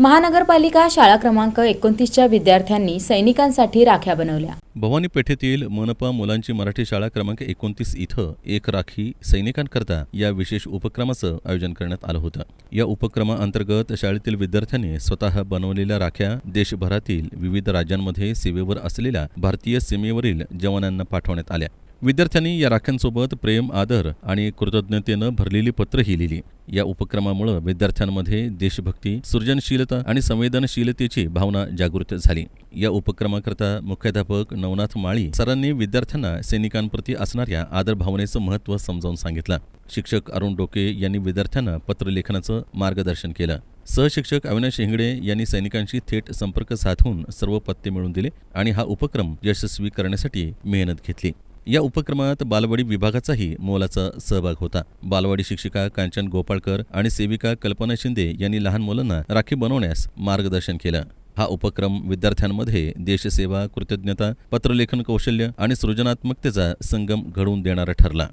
महानगरपालिका शाळा क्रमांक एकोणतीसच्या विद्यार्थ्यांनी सैनिकांसाठी राख्या बनवल्या. भवानी पेठेतील मनपा मुलांची मराठी शाळा क्रमांक एकोणतीस इथं एक राखी सैनिकांकरता या विशेष उपक्रमाचं आयोजन करण्यात आलं होतं. या उपक्रमाअंतर्गत शाळेतील विद्यार्थ्यांनी स्वतः बनवलेल्या राख्या देशभरातील विविध राज्यांमध्ये सेवेवर असलेल्या भारतीय सीमेवरील जवानांना पाठवण्यात आल्या. विद्यार्थ्यांनी या राख्यांसोबत प्रेम आदर आणि कृतज्ञतेनं भरलेली पत्रही लिहिली. या उपक्रमामुळे विद्यार्थ्यांमध्ये देशभक्ती सृजनशीलता आणि संवेदनशीलतेची भावना जागृत झाली. या उपक्रमाकरता मुख्याध्यापक नवनाथ माळी सरांनी विद्यार्थ्यांना सैनिकांप्रती असणाऱ्या आदर भावनेचं महत्त्व समजावून सांगितलं. शिक्षक अरुण डोके यांनी विद्यार्थ्यांना पत्रलेखनाचं मार्गदर्शन केलं. सहशिक्षक अविनाश हिंगडे यांनी सैनिकांशी थेट संपर्क साधून सर्व पत्ते मिळवून दिले आणि हा उपक्रम यशस्वी करण्यासाठी मेहनत घेतली. या उपक्रमात बालवाडी विभागाचाही मोलाचा सहभाग होता. बालवाडी शिक्षिका कांचन गोपाळकर आणि सेविका कल्पना शिंदे यांनी लहान मुलांना राखी बनवण्यास मार्गदर्शन केलं. हा उपक्रम विद्यार्थ्यांमध्ये देशसेवा कृतज्ञता पत्रलेखन कौशल्य आणि सृजनात्मकतेचा संगम घडवून देणारा ठरला.